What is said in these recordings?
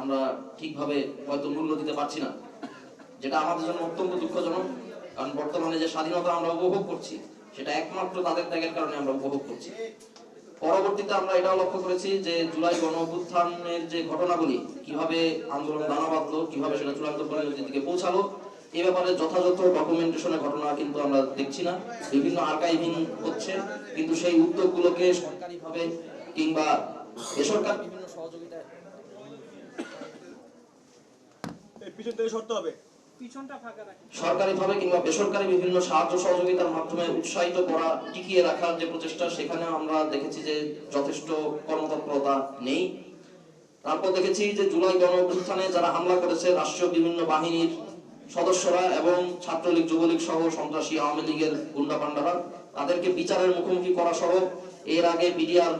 আমরা ঠিকভাবে হয়তো মূল্য দিতে পারছি না। যেটা আমাদের জন্য অত্যন্ত দুঃখজনক, কারণ বর্তমানে যে স্বাধীনতা আমরা উপভোগ করছি, সেটা একমাত্র তাদের ত্যাগের কারণে আমরা উপভোগ করছি। পরবর্তীতে আমরা এটাও লক্ষ্য করেছি যে জুলাই গণ অভ্যুত্থানের যে ঘটনাগুলি, কীভাবে আন্দোলন দানা বাঁধলো, কীভাবে সেটা চূড়ান্ত পরিণতির দিকে পৌঁছালো এই ব্যাপারে যথাযথ ডকুমেন্টেশনের ঘটনা কিন্তু আমরা দেখছি না। বিভিন্ন আর্কাইভিং হচ্ছে, কিন্তু সেই উদ্যোগগুলোকে সরকারিভাবে কিংবা বেসরকারি বিভিন্ন সহযোগিতায় এই পিছন থেকে সরতে হবে। পিছনটা ফাঁকা রাখেন সরকারিভাবে কিংবা বেসরকারি বিভিন্ন সাহায্য সহযোগিতার মাধ্যমে উৎসাহিত করা টিকিয়ে রাখার যে প্রচেষ্টা সেখানে আমরা দেখেছি যে যথেষ্ট কর্মতৎপরতা নেই। তারপর দেখেছি যে জুলাই গণ অভ্যুত্থানে যারা হামলা করেছে রাষ্ট্রীয় বিভিন্ন বাহিনীর সদস্যরা এবং ছাত্রলীগ যুবলীগ সহ সন্ত্রাসী আওয়ামী লীগের গুন্ডা পান্ডারা তাদেরকে বিচারের মুখোমুখি করা সহ এর আগে বিডিআর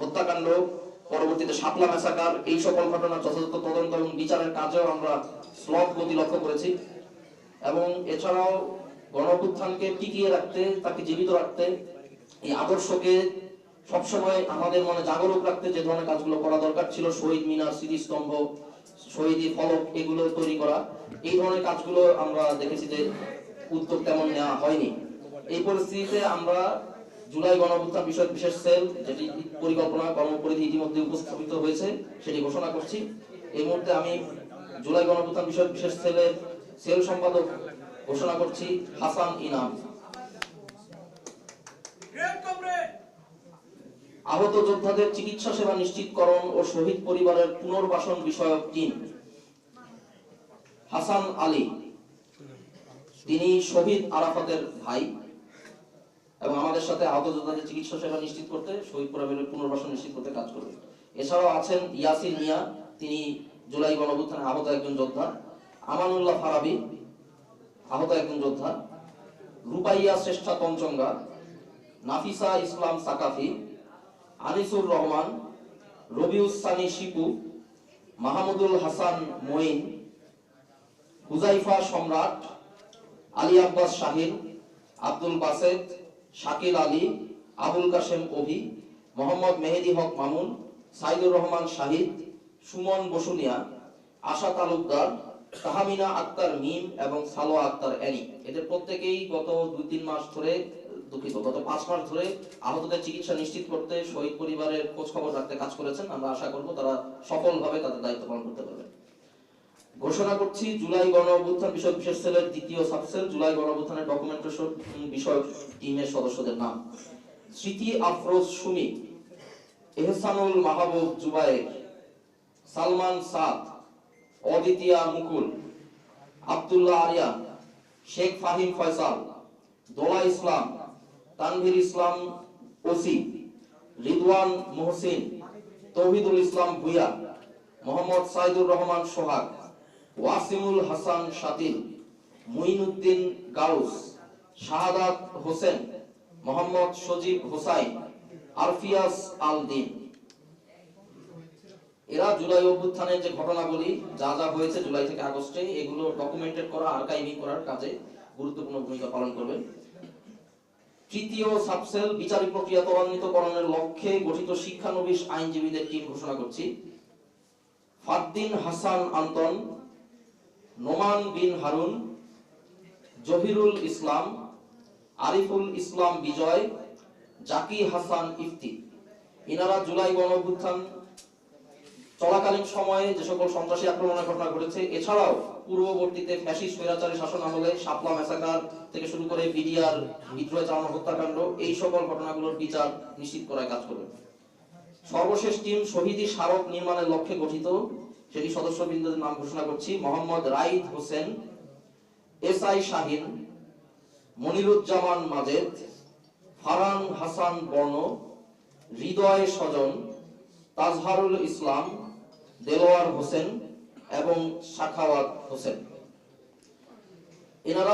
হত্যাকাণ্ড পরবর্তীতে শাপলা মেসাকার, এই সকল ঘটনার যথাযথ তদন্ত এবং বিচারের কাজেও আমরা স্লথ গতি লক্ষ্য করেছি। এবং এছাড়াও গণঅভ্যুত্থানকে টিকিয়ে রাখতে, তাকে জীবিত রাখতে, এই আদর্শকে সবসময় আমাদের মনে জাগরুক রাখতে যে ধরনের কাজগুলো করা দরকার ছিল, শহীদ মিনার, স্মৃতিস্তম্ভ, শহীদ ফলক, এগুলো তৈরি করা, এই ধরনের কাজগুলো আমরা দেখেছি যে উদ্যোগ তেমন নেওয়া হয়নি। এই পরিস্থিতিতে আমরা জুলাই গণঅভ্যুত্থান বিষয়ক বিশেষ সেল যেটি পরিকল্পনা কর্মপরিধি ইতিমধ্যে উপস্থাপিত হয়েছে, সেটি ঘোষণা করছি। এই মুহূর্তে আমি জুলাই গণঅভ্যুত্থান বিষয়ক বিশেষ সেলের সেল সম্পাদক ঘোষণা করছি, হাসান ইনাম। আহত যোদ্ধাদের চিকিৎসা সেবা নিশ্চিতকরণ ও শহীদ পরিবারের পুনর্বাসন বিষয়ক টিম। হাসান আলী, তিনি শহীদ আরাফাতের ভাই। এবং আমাদের সাথে আহত যোদ্ধাদের চিকিৎসা সেবা নিশ্চিত করতে, শহীদ পরিবারের পুনর্বাসন নিশ্চিত করতে কাজ করবে। এছাড়াও আছেন ইয়াসির মিয়া, তিনি জুলাই গণঅভ্যুত্থানে আহত একজন যোদ্ধা, আমানুল্লাহ ফারাবি, আহত একজন যোদ্ধা, রূপাইয়া শ্রেষ্ঠা তঞ্চঙ্গা, নাফিসা ইসলাম সাকাফি, আনিসুর রহমান, রবিউস সানি শিপু, মাহমুদুল হাসান মঈন, হুজাইফা সম্রাট, আলী আব্বাস শাহিন, আব্দুল বাসেদ শাকিল আলী, আবুল কাশেম অভি মোহাম্মদ মেহেদি হক মামুন, সাইদুর রহমান শাহিদ, সুমন বসুনিয়া, আশা তালুকদার, তাহামিনা আক্তার মিম এবং সালোয়া আক্তার অ্যানি এদের প্রত্যেকেই গত দুই তিন মাস ধরে দুঃখিত, গত পাঁচ মাস ধরে আহতদের চিকিৎসা নিশ্চিত করতে শহীদ পরিবারের খোঁজ খবর রাখতে কাজ করেছেন। আমরা আশা করব তারা সফলভাবে তাদের দায়িত্ব পালন করতে পারবেন। ঘোষণা করছি, জুলাই গণ অভ্যুত্থান বিষয়ক বিশেষ সেলের দ্বিতীয় সাবসেল জুলাই গণ অভ্যুত্থানের ডকুমেন্টেশন বিষয়ক টিমের সদস্যদের নাম। স্মৃতি আফরোজ সুমি, এহসানুল মাহবুব জুবায়ের, সালমান সাদ, অদিতিয়া মুকুল, আব্দুল্লাহ আরিয়া শেখ ফাহিম ফয়সাল, দোলা ইসলাম, তানভীর ইসলাম ওসি, রিদওয়ান মোহসিন, তৌহিদুল ইসলাম ভুইয়া, মোহাম্মদ সাইদুর রহমান সোহাগ। ওয়াসিমুল হাসান সাতিল মুইনুদ্দিন গাউস, শাহাদাত হোসেন, মোহাম্মদ সজীব হোসাইন, আরফিয়াস আল দিন এরা জুলাই অভ্যুত্থানের যে ঘটনাগুলি যা যা হয়েছে জুলাই থেকে আগস্টে, এগুলো ডকুমেন্টেড করা আর্কাইভিং করার কাজে গুরুত্বপূর্ণ ভূমিকা পালন করবে তৃতীয় সাবসেল বিচারিক প্রক্রিয়া ত্বরান্বিতকরণের লক্ষ্যে গঠিত শিক্ষানবিশ আইনজীবীদের টিম ঘোষণা করছি। ফাদ্দিন হাসান আন্তন নোমান বিন হারুন, জহিরুল ইসলাম, আরিফুল ইসলাম বিজয়, জাকি হাসান ইফতি। ইনারা জুলাই গণ চলাকালীন সময়ে যে সকল সন্ত্রাসী আক্রমণের ঘটনা ঘটেছে, এছাড়াও পূর্ববর্তীতে ফ্যাসিস্ট স্বৈরাচারী শাসন আমলে শাপলা মেসাকার থেকে শুরু করে বিডিআর বিদ্রোহ চালানো হত্যাকাণ্ড, এই সকল ঘটনাগুলোর বিচার নিশ্চিত করায় কাজ করবে। সর্বশেষ টিম শহীদি স্মারক নির্মাণের লক্ষ্যে গঠিত। সেটি সদস্যবৃন্দদের নাম ঘোষণা করছি। মোহাম্মদ রাইদ হোসেন, এস আই শাহিন, মনিরুজ্জামান মাজেদ ফারান হাসান বর্ণ, হৃদয় স্বজন, তাজহারুল ইসলাম, দেলোয়ার হোসেন এবং শাখাওয়াত হোসেন। এনারা